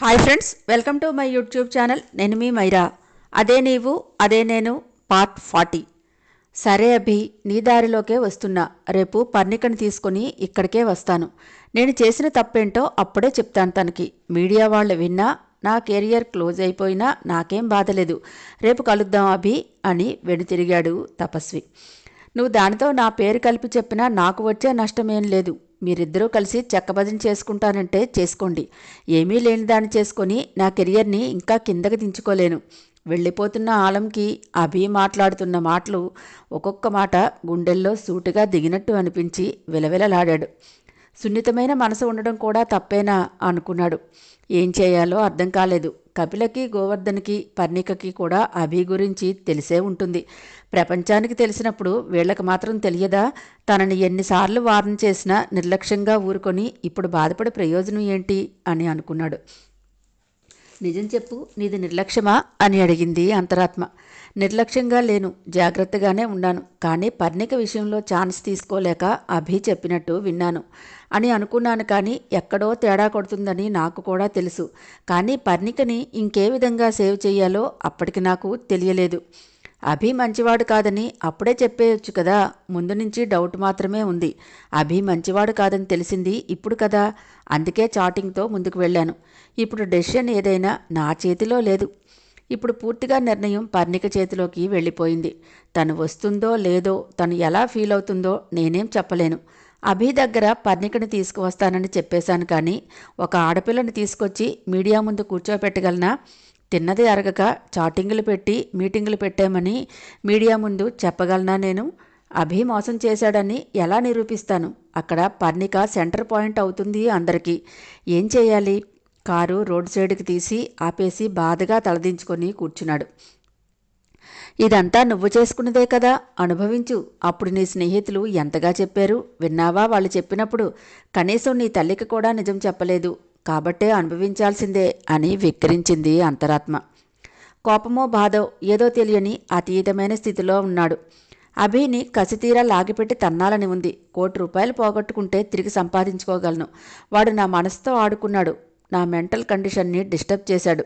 Hi friends welcome to my YouTube channel నేను మీ మైరా. అదే నీవు అదే నేను పార్ట్ ఫార్టీ సరే అభి నీ దారిలోకే వస్తున్నా. రేపు పర్ణికని తీసుకుని ఇక్కడికే వస్తాను. నేను చేసిన తప్పేంటో అప్పుడే చెప్తాను తనకి. మీడియా వాళ్ళు విన్నా నా కెరియర్ క్లోజ్ అయిపోయినా నాకేం బాధలేదు రేపు కలుద్దాం అభి అని వెనుతిరిగాడు తపస్వి. నువ్వు దానితో నా పేరు కలిపి చెప్పినా నాకు వచ్చే నష్టమేం లేదు. మీరిద్దరూ కలిసి చెక్కబదిని చేసుకుంటానంటే చేసుకోండి. ఏమీ లేని దాన్ని చేసుకొని నా కెరియర్ని ఇంకా కిందకి దించుకోలేను. వెళ్ళిపోతున్న ఆలంకి అభి మాట్లాడుతున్న మాటలు ఒక్కొక్క మాట గుండెల్లో సూటిగా దిగినట్టు అనిపించి విలవిలలాడాడు. సున్నితమైన మనసు ఉండడం కూడా తప్పేనా అనుకున్నాడు. ఏం చేయాలో అర్థం కాలేదు. కపిలకి గోవర్ధన్కి పర్ణికకి కూడా అభి గురించి తెలిసే ఉంటుంది. ప్రపంచానికి తెలిసినప్పుడు వీళ్ళకి మాత్రం తెలియదా? తనని ఎన్నిసార్లు వార్న్ చేసినా నిర్లక్ష్యంగా ఊరుకొని ఇప్పుడు బాధపడే ప్రయోజనం ఏంటి? అని అనుకున్నాడు. నిజం చెప్పు నీది నిర్లక్ష్యమా? అని అడిగింది అంతరాత్మ. నిర్లక్ష్యంగా లేను జాగ్రత్తగానే ఉన్నాను. కానీ పర్ణిక విషయంలో ఛాన్స్ తీసుకోలేక అభి చెప్పినట్టు విన్నాను అని అనుకున్నాను కానీ ఎక్కడో తేడా కొడుతుందని నాకు కూడా తెలుసు. కానీ పర్ణికని ఇంకే విధంగా సేవ్ చేయాలో అప్పటికి నాకు తెలియలేదు. అభి మంచివాడు కాదని అప్పుడే చెప్పేయొచ్చు కదా ముందు నుంచి డౌట్ మాత్రమే ఉంది. అభి మంచివాడు కాదని తెలిసింది ఇప్పుడు కదా అందుకే చాటింగ్తో ముందుకు వెళ్ళాను. ఇప్పుడు డెసిషన్ ఏదైనా నా చేతిలో లేదు. ఇప్పుడు పూర్తిగా నిర్ణయం పర్ణిక చేతిలోకి వెళ్ళిపోయింది. తను వస్తుందో లేదో తను ఎలా ఫీల్ అవుతుందో నేనేం చెప్పలేను. అభి దగ్గర పర్ణికని తీసుకువస్తానని చెప్పేశాను కానీ ఒక ఆడపిల్లని తీసుకొచ్చి మీడియా ముందు కూర్చోపెట్టగలనా? తిన్నది అరగక చాటింగులు పెట్టి మీటింగులు పెట్టామని మీడియా ముందు చెప్పగలనా నేను? అభి మోసం చేశాడని ఎలా నిరూపిస్తాను? అక్కడ పర్ణిక సెంటర్ పాయింట్ అవుతుంది అందరికీ. ఏం చేయాలి? కారు రోడ్ సైడ్కి తీసి ఆపేసి బాధగా తలదించుకొని కూర్చున్నాడు. ఇదంతా నువ్వు చేసుకున్నదే కదా అనుభవించు. అప్పుడు నీ స్నేహితులు ఎంతగా చెప్పారు? విన్నావా? వాళ్ళు చెప్పినప్పుడు కనీసం నీ తల్లికి కూడా నిజం చెప్పలేదు. కాబట్టే అనుభవించాల్సిందే అని విక్రించింది అంతరాత్మ. కోపమో బాధో ఏదో తెలియని అతీతమైన స్థితిలో ఉన్నాడు. అభిని కసితీరా లాగిపెట్టి తన్నాలని ఉంది. కోటి రూపాయలు పోగొట్టుకుంటే తిరిగి సంపాదించుకోగలను. వాడు నా మనసుతో ఆడుకున్నాడు. నా మెంటల్ కండిషన్ని డిస్టర్బ్ చేశాడు.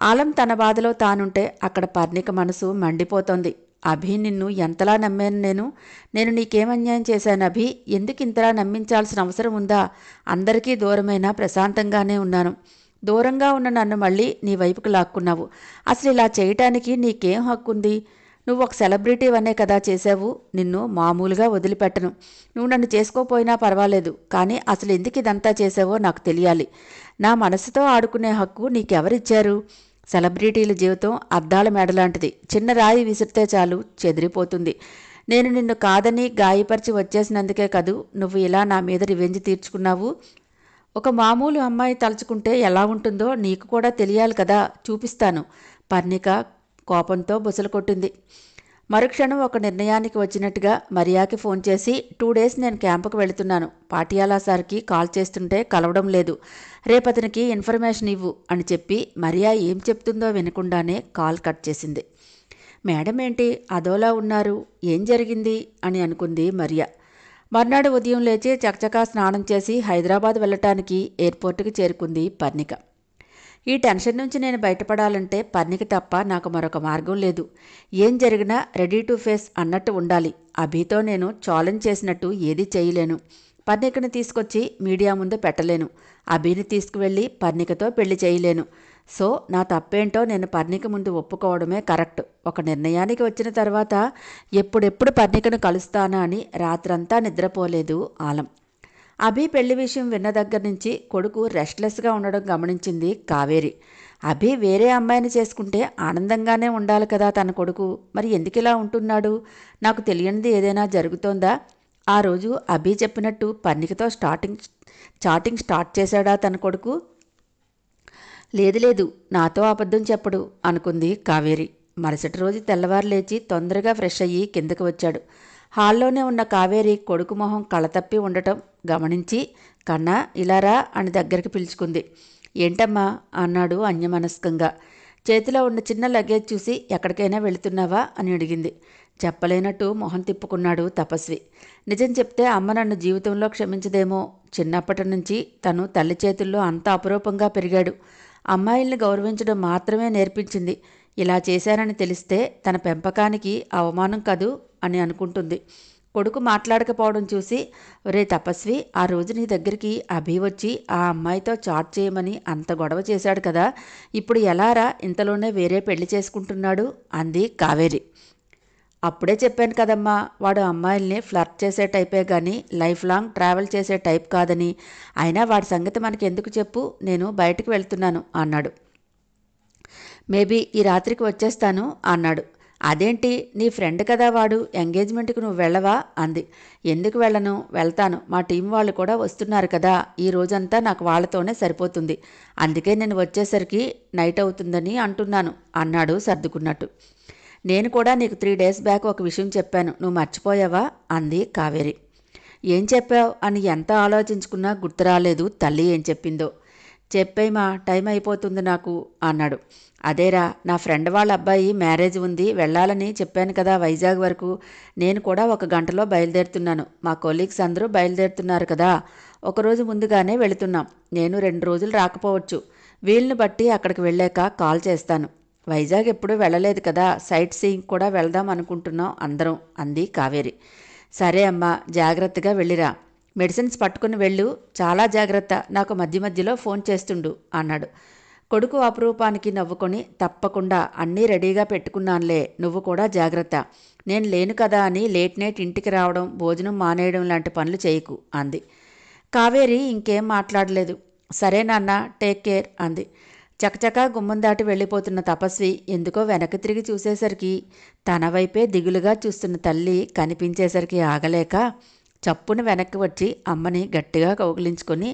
ఆలం తన బాధలో తానుంటే అక్కడ పర్ణిక మనసు మండిపోతోంది. అభి నిన్ను ఎంతలా నమ్మాను నేను? నేను నీకేం అన్యాయం చేశాను అభి? ఎందుకు ఇంతలా నమ్మించాల్సిన అవసరం ఉందా? అందరికీ దూరమైనా ప్రశాంతంగానే ఉన్నాను. దూరంగా ఉన్న నన్ను మళ్ళీ నీ వైపుకు లాక్కున్నావు. అసలు ఇలా చేయటానికి నీకేం హక్కుంది? నువ్వు ఒక సెలబ్రిటీ అనే కదా చేసావు నిన్ను మామూలుగా వదిలిపెట్టను. నువ్వు నన్ను చేసుకోపోయినా పర్వాలేదు కానీ అసలు ఎందుకు ఇదంతా చేసావో నాకు తెలియాలి. నా మనసుతో ఆడుకునే హక్కు నీకెవరిచ్చారు? సెలబ్రిటీల జీవితం అద్దాల మెడలాంటిది చిన్న రాయి విసిరితే చాలు చెదిరిపోతుంది. నేను నిన్ను కాదని గాయపరిచి వచ్చేసినందుకే కదూ నువ్వు ఇలా నా మీద రివెంజ్ తీర్చుకున్నావు? ఒక మామూలు అమ్మాయి తలుచుకుంటే ఎలా ఉంటుందో నీకు కూడా తెలియాలి కదా చూపిస్తాను. పర్ణిక కోపంతో బుసలు కొట్టింది. మరుక్షణం ఒక నిర్ణయానికి వచ్చినట్టుగా మరియాకి ఫోన్ చేసి టూ డేస్ నేను క్యాంపుకు వెళుతున్నాను. పాటియాలా సార్కి కాల్ చేస్తుంటే కలవడం లేదు. రేపతనికి ఇన్ఫర్మేషన్ ఇవ్వు అని చెప్పి మరియా ఏం చెప్తుందో వినకుండానే కాల్ కట్ చేసింది. మేడం ఏంటి? అదోలా ఉన్నారు. ఏం జరిగింది? అని అనుకుంది మరియా. మర్నాడు ఉదయం లేచి చకచకా స్నానం చేసి హైదరాబాద్ వెళ్ళటానికి ఎయిర్పోర్టుకు చేరుకుంది పర్ణిక. ఈ టెన్షన్ నుంచి నేను బయటపడాలంటే పర్ణిక తప్ప నాకు మరొక మార్గం లేదు. ఏం జరిగినా రెడీ టు ఫేస్ అన్నట్టు ఉండాలి. అభితో నేను ఛాలెంజ్ చేసినట్టు ఏది చేయలేను. పర్ణికని తీసుకొచ్చి మీడియా ముందు పెట్టలేను. అభిని తీసుకువెళ్ళి పర్ణికతో పెళ్ళి చేయలేను. సో నా తప్పేంటో నేను పర్ణిక ముందు ఒప్పుకోవడమే కరెక్ట్. ఒక నిర్ణయానికి వచ్చిన తర్వాత ఎప్పుడెప్పుడు పర్ణికను కలుస్తానా అని రాత్రంతా నిద్రపోలేదు ఆలం. అభి పెళ్ళి విషయం విన్న దగ్గర నుంచి కొడుకు రెస్ట్లెస్గా ఉండడం గమనించింది కావేరి. అభి వేరే అమ్మాయిని చేసుకుంటే ఆనందంగానే ఉండాలి కదా తన కొడుకు. మరి ఎందుకు ఇలా ఉంటున్నాడు? నాకు తెలియనిది ఏదైనా జరుగుతోందా? ఆ రోజు అభి చెప్పినట్టు పన్నికతో స్టార్టింగ్ చాటింగ్ స్టార్ట్ చేశాడా తన కొడుకు? లేదు లేదు నాతో అబద్ధం చెప్పడు అనుకుంది కావేరి. మరుసటి రోజు తెల్లవారు లేచి తొందరగా ఫ్రెష్ అయ్యి కిందకు వచ్చాడు. హాల్లోనే ఉన్న కావేరి కొడుకు మొహం కళతప్పి ఉండటం గమనించి కన్నా ఇలారా అని దగ్గరికి పిలుచుకుంది. ఏంటమ్మా? అన్నాడు అన్యమనస్కంగా. చేతిలో ఉన్న చిన్న లగేజ్ చూసి ఎక్కడికైనా వెళుతున్నావా? అని అడిగింది. చెప్పలేనట్టు మొహం తిప్పుకున్నాడు తపస్వి. నిజం చెప్తే అమ్మ నన్ను జీవితంలో క్షమించదేమో. చిన్నప్పటి నుంచి తను తల్లి చేతుల్లో అంత అపురూపంగా పెరిగాడు. అమ్మాయిల్ని గౌరవించడం మాత్రమే నేర్పించింది. ఇలా చేశానని తెలిస్తే తన పెంపకానికి అవమానం కదూ? అని అనుకుంటుంది. కొడుకు మాట్లాడకపోవడం చూసి ఒరే తపస్వి ఆ రోజు నీ దగ్గరికి అభి వచ్చి ఆ అమ్మాయితో చాట్ చేయమని అంత గొడవ చేశాడు కదా ఇప్పుడు ఎలారా ఇంతలోనే వేరే పెళ్ళి చేసుకుంటున్నాడు అంది కావేరి. అప్పుడే చెప్పాను కదమ్మా వాడు అమ్మాయిల్ని ఫ్లర్ట్ చేసే టైపే కానీ లైఫ్ లాంగ్ ట్రావెల్ చేసే టైప్ కాదని అయినా వాడి సంగతి మనకి ఎందుకు చెప్పు నేను బయటకు వెళ్తున్నాను అన్నాడు. మేబీ ఈ రాత్రికి వచ్చేస్తాను అన్నాడు. అదేంటి? నీ ఫ్రెండ్ కదా వాడు ఎంగేజ్మెంట్కి నువ్వు వెళ్ళవా? అంది. ఎందుకు వెళ్ళను? వెళ్తాను. మా టీం వాళ్ళు కూడా వస్తున్నారు కదా ఈ రోజంతా నాకు వాళ్ళతోనే సరిపోతుంది. అందుకే నేను వచ్చేసరికి నైట్ అవుతుందని అంటున్నాను అన్నాడు సర్దుకున్నట్టు. నేను కూడా నీకు త్రీ డేస్ బ్యాక్ ఒక విషయం చెప్పాను నువ్వు మర్చిపోయావా? అంది కావేరి. ఏం చెప్పావు? అని ఎంత ఆలోచించుకున్నా గుర్తు రాలేదు తల్లి ఏం చెప్పిందో. చెప్పేమా టైం అయిపోతుంది నాకు అన్నాడు. అదేరా నా ఫ్రెండ్ వాళ్ళ అబ్బాయి మ్యారేజ్ ఉంది వెళ్ళాలని చెప్పాను కదా వైజాగ్ వరకు. నేను కూడా ఒక గంటలో బయలుదేరుతున్నాను. మా కొలీగ్స్ అందరూ బయలుదేరుతున్నారు కదా. ఒకరోజు ముందుగానే వెళుతున్నాం. నేను రెండు రోజులు రాకపోవచ్చు. వీళ్ళని బట్టి అక్కడికి వెళ్ళాక కాల్ చేస్తాను. వైజాగ్ ఎప్పుడూ వెళ్ళలేదు కదా. సైట్ సీయింగ్ కూడా వెళ్దాం అనుకుంటున్నాం అందరం అంది కావేరి. సరే అమ్మా జాగ్రత్తగా వెళ్ళిరా. మెడిసిన్స్ పట్టుకుని వెళ్ళు. చాలా జాగ్రత్త. నాకు మధ్య మధ్యలో ఫోన్ చేస్తుండు అన్నాడు. కొడుకు అపురూపానికి నవ్వుకొని తప్పకుండా అన్నీ రెడీగా పెట్టుకున్నానులే నువ్వు కూడా జాగ్రత్త. నేను లేను కదా అని లేట్ నైట్ ఇంటికి రావడం భోజనం మానేయడం లాంటి పనులు చేయకు అంది. కావేరి ఇంకేం మాట్లాడలేదు. సరే నాన్న టేక్ కేర్ అంది. చకచకా గుమ్మం దాటి వెళ్ళిపోతున్న తపస్వి ఎందుకో వెనక్కి తిరిగి చూసేసరికి తన వైపే దిగులుగా చూస్తున్న తల్లి కనిపించేసరికి ఆగలేక చప్పున వెనక్కి వచ్చి అమ్మని గట్టిగా కౌగిలించుకొని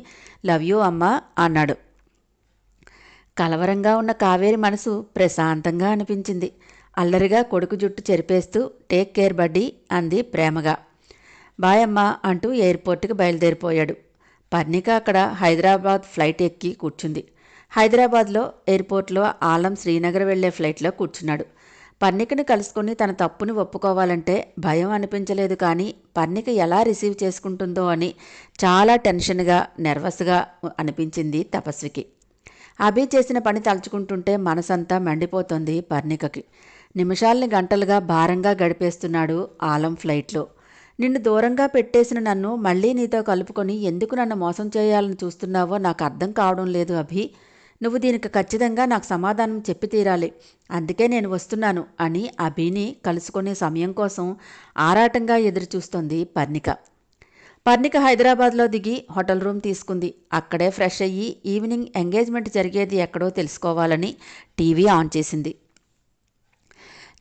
లవ్ యూ అమ్మ అన్నాడు. కలవరంగా ఉన్న కావేరి మనసు ప్రశాంతంగా అనిపించింది. అల్లరిగా కొడుకు జుట్టు చెరిపేస్తూ టేక్ కేర్ బడ్డీ అంది ప్రేమగా. బాయ్ అంటూ ఎయిర్పోర్ట్కి బయలుదేరిపోయాడు. పర్ణిక అక్కడ హైదరాబాద్ ఫ్లైట్ ఎక్కి కూర్చుంది. హైదరాబాద్లో ఎయిర్పోర్ట్లో ఆలం శ్రీనగర్ వెళ్ళే ఫ్లైట్లో కూర్చున్నాడు. పర్ణికని కలుసుకొని తన తప్పుని ఒప్పుకోవాలంటే భయం అనిపించలేదు కానీ పర్ణిక ఎలా రిసీవ్ చేసుకుంటుందో అని చాలా టెన్షన్గా నెర్వస్గా అనిపించింది తపస్వికి. అభి చేసిన పని తలుచుకుంటుంటే మనసంతా మండిపోతుంది పర్ణికకి. నిమిషాల్ని గంటలుగా భారంగా గడిపేస్తున్నాడు ఆలం ఫ్లైట్లో. నిన్ను దూరంగా పెట్టేసిన నన్ను మళ్ళీ నీతో కలుపుకొని ఎందుకు నన్ను మోసం చేయాలని చూస్తున్నావో నాకు అర్థం కావడం లేదు అభి. నువ్వు దీనికి ఖచ్చితంగా నాకు సమాధానం చెప్పి తీరాలి. అందుకే నేను వస్తున్నాను అని అభిని కలుసుకునే సమయం కోసం ఆరాటంగా ఎదురుచూస్తోంది పర్ణిక. పర్ణిక హైదరాబాద్లో దిగి హోటల్ రూమ్ తీసుకుంది. అక్కడే ఫ్రెష్ అయ్యి ఈవినింగ్ ఎంగేజ్మెంట్ జరిగేది ఎక్కడో తెలుసుకోవాలని టీవీ ఆన్ చేసింది.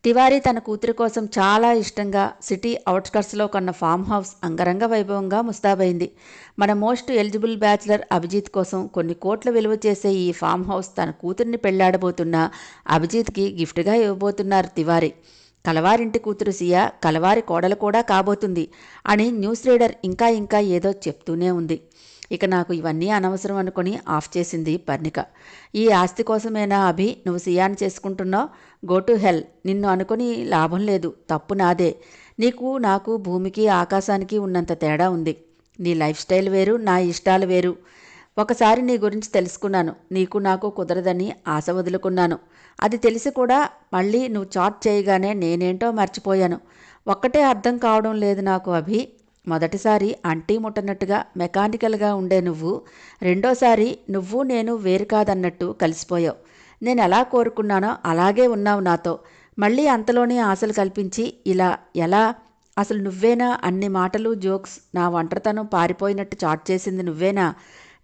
తివారీ తన కూతురి కోసం చాలా ఇష్టంగా సిటీ అవుట్స్కట్స్లో కొన్న ఫామ్ హౌస్ అంగరంగ వైభవంగా ముస్తాబైంది. మన మోస్ట్ ఎలిజిబుల్ బ్యాచులర్ అభిజిత్ కోసం కొన్ని కోట్ల విలువ చేసే ఈ ఫామ్ హౌస్ తన కూతుర్ని పెళ్ళాడబోతున్న అభిజిత్కి గిఫ్ట్గా ఇవ్వబోతున్నారు తివారీ. కలవారింటి కూతురు సియా కలవారి కోడలు కూడా కాబోతుంది అని న్యూస్ రీడర్ ఇంకా ఇంకా ఏదో చెప్తూనే ఉంది. ఇక నాకు ఇవన్నీ అనవసరం అనుకుని ఆఫ్ చేసింది పర్ణిక. ఈ ఆస్తి కోసమేనా అభి? నువ్వు సియాని చేసుకుంటున్నావు? Go to hell. నిన్ను అనుకుని లాభం లేదు. తప్పు నాదే. నీకు నాకు భూమికి ఆకాశానికి ఉన్నంత తేడా ఉంది. నీ లైఫ్ స్టైల్ వేరు నా ఇష్టాలు వేరు. ఒకసారి నీ గురించి తెలుసుకున్నాను. నీకు నాకు కుదరదని ఆశ వదులుకున్నాను. అది తెలిసి కూడా మళ్ళీ నువ్వు చాట్ చేయగానే నేనేంటో మర్చిపోయాను. ఒక్కటే అర్థం కావడం లేదు నాకు అభి. మొదటిసారి అంటీ ముట్టనట్టుగా మెకానికల్గా ఉండే నువ్వు రెండోసారి నువ్వు నేను వేరు కాదన్నట్టు కలిసిపోయావు. నేను ఎలా కోరుకున్నానో అలాగే ఉన్నావు నాతో. మళ్ళీ అంతలోనే ఆశలు కల్పించి ఇలా ఎలా? అసలు నువ్వేనా? అన్ని మాటలు జోక్స్ నా ఒంటరితనం పారిపోయినట్టు చాట్ చేసింది నువ్వేనా?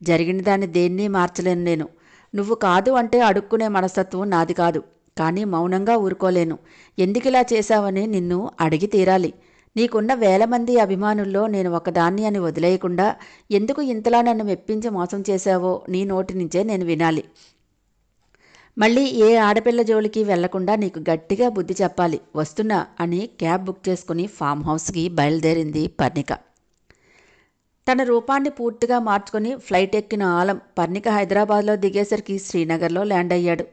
జరిగిన దాన్ని దేన్ని మార్చలేను నేను. నువ్వు కాదు అంటే అడుక్కునే మనస్తత్వం నాది కాదు. కానీ మౌనంగా ఊరుకోలేను. ఎందుకిలా చేశావని నిన్ను అడిగి తీరాలి. నీకున్న వేల మంది అభిమానుల్లో నేను ఒకదాన్ని అని వదిలేయకుండా ఎందుకు ఇంతలా నన్ను మెప్పించి మోసం చేశావో నీ నోటి నుంచే నేను వినాలి. మళ్ళీ ఏ ఆడపిల్ల జోలికి వెళ్ళకుండా నీకు గట్టిగా బుద్ధి చెప్పాలి. వస్తున్నా అని క్యాబ్ బుక్ చేసుకుని ఫామ్ హౌస్కి బయలుదేరింది పర్ణిక. తన రూపాన్ని పూర్తిగా మార్చుకుని ఫ్లైట్ ఎక్కిన ఆలం పర్ణిక హైదరాబాద్లో దిగేసరికి శ్రీనగర్లో ల్యాండ్ అయ్యాడు.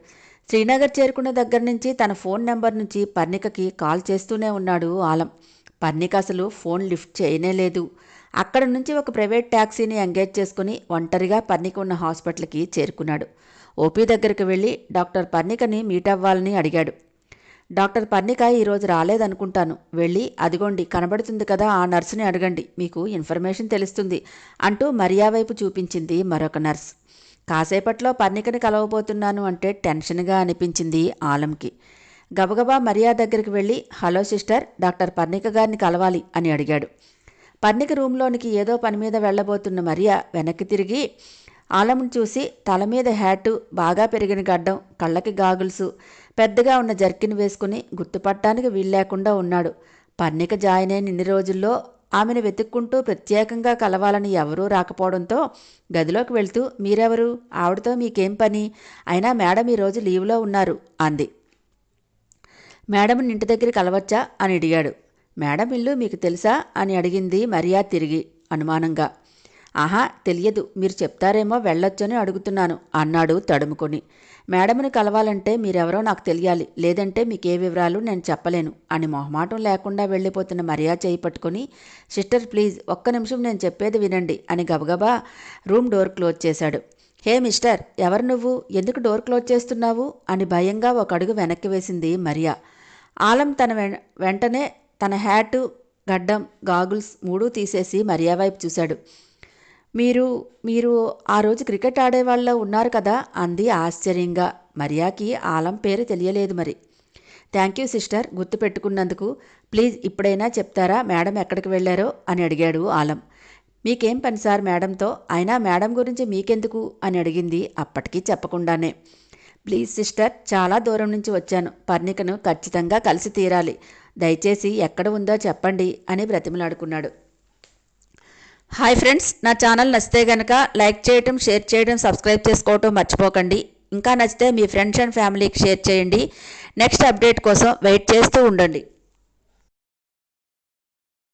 శ్రీనగర్ చేరుకున్న దగ్గర నుంచి తన ఫోన్ నెంబర్ నుంచి పర్ణికకి కాల్ చేస్తూనే ఉన్నాడు ఆలం. పర్ణిక అసలు ఫోన్ లిఫ్ట్ చేయనే లేదు. అక్కడ నుంచి ఒక ప్రైవేట్ ట్యాక్సీని ఎంగేజ్ చేసుకుని ఒంటరిగా పర్ణిక ఉన్న హాస్పిటల్కి చేరుకున్నాడు. ఓపీ దగ్గరికి వెళ్ళి డాక్టర్ పర్ణికని మీట్ అవ్వాలని అడిగాడు. డాక్టర్ పర్ణిక ఈరోజు రాలేదనుకుంటాను. వెళ్ళి అదిగోండి కనబడుతుంది కదా ఆ నర్సుని అడగండి. మీకు ఇన్ఫర్మేషన్ తెలుస్తుంది అంటూ మరియా వైపు చూపించింది మరొక నర్స్. కాసేపట్లో పర్ణికని కలవబోతున్నాను అంటే టెన్షన్గా అనిపించింది ఆలంకి. గబగబా మరియా దగ్గరికి వెళ్ళి హలో సిస్టర్ డాక్టర్ పర్ణిక గారిని కలవాలి అని అడిగాడు. పర్ణిక రూంలోనికి ఏదో పని మీద వెళ్ళబోతున్న మరియా వెనక్కి తిరిగి ఆలంను చూసి తల మీద హ్యాటు బాగా పెరిగిన గడ్డం కళ్ళకి గాగుల్సు పెద్దగా ఉన్న జర్కిన్ వేసుకుని గుర్తుపట్టడానికి వీల్లేకుండా ఉన్నాడు. పర్ణిక జాయిన్ అయిన ఇన్ని రోజుల్లో ఆమెను వెతుక్కుంటూ ప్రత్యేకంగా కలవాలని ఎవరూ రాకపోవడంతో గదిలోకి వెళ్తూ మీరెవరు? ఆవిడతో మీకేం పని? అయినా మేడం ఈరోజు లీవ్లో ఉన్నారు అంది. మేడం ఇంటి దగ్గర కలవచ్చా? అని అడిగాడు. మేడం ఇల్లు మీకు తెలుసా? అని అడిగింది మరియా తిరిగి అనుమానంగా. ఆహా తెలియదు. మీరు చెప్తారేమో వెళ్ళొచ్చని అడుగుతున్నాను అన్నాడు తడుముకొని. మేడమ్ని కలవాలంటే మీరెవరో నాకు తెలియాలి. లేదంటే మీకే వివరాలు నేను చెప్పలేను అని మొహమాటం లేకుండా వెళ్ళిపోతున్న మరియా చేయి పట్టుకొని సిస్టర్ ప్లీజ్ ఒక్క నిమిషం నేను చెప్పేది వినండి అని గబగబా రూమ్ డోర్ క్లోజ్ చేశాడు. హే మిస్టర్ ఎవరు నువ్వు? ఎందుకు డోర్ క్లోజ్ చేస్తున్నావు? అని భయంగా ఒక అడుగు వెనక్కి వేసింది మరియా. ఆలం తన వెంటనే తన హ్యాటు గడ్డం గాగుల్స్ మూడూ తీసేసి మరియా వైపు చూశాడు. మీరు మీరు ఆ రోజు క్రికెట్ ఆడేవాళ్ళ ఉన్నారు కదా అంది ఆశ్చర్యంగా. మరియాకి ఆలం పేరు తెలియలేదు మరి. థ్యాంక్ యూ సిస్టర్ గుర్తుపెట్టుకున్నందుకు ప్లీజ్ ఇప్పుడైనా చెప్తారా మేడం ఎక్కడికి వెళ్ళారో అని అడిగాడు ఆలం. మీకేం పని సార్ మేడంతో? అయినా మేడం గురించి మీకెందుకు? అని అడిగింది అప్పటికీ చెప్పకుండానే. ప్లీజ్ సిస్టర్ చాలా దూరం నుంచి వచ్చాను. పర్ణికను ఖచ్చితంగా కలిసి తీరాలి. దయచేసి ఎక్కడ ఉందో చెప్పండి అని బ్రతిమలాడుకున్నాడు. హాయ్ ఫ్రెండ్స్ నా ఛానల్ నచ్చితే గనక లైక్ చేయటం షేర్ చేయడం సబ్స్క్రైబ్ చేసుకోవటం మర్చిపోకండి. ఇంకా నచ్చితే మీ ఫ్రెండ్స్ అండ్ ఫ్యామిలీకి షేర్ చేయండి. నెక్స్ట్ అప్డేట్ కోసం వెయిట్ చేస్తూ ఉండండి.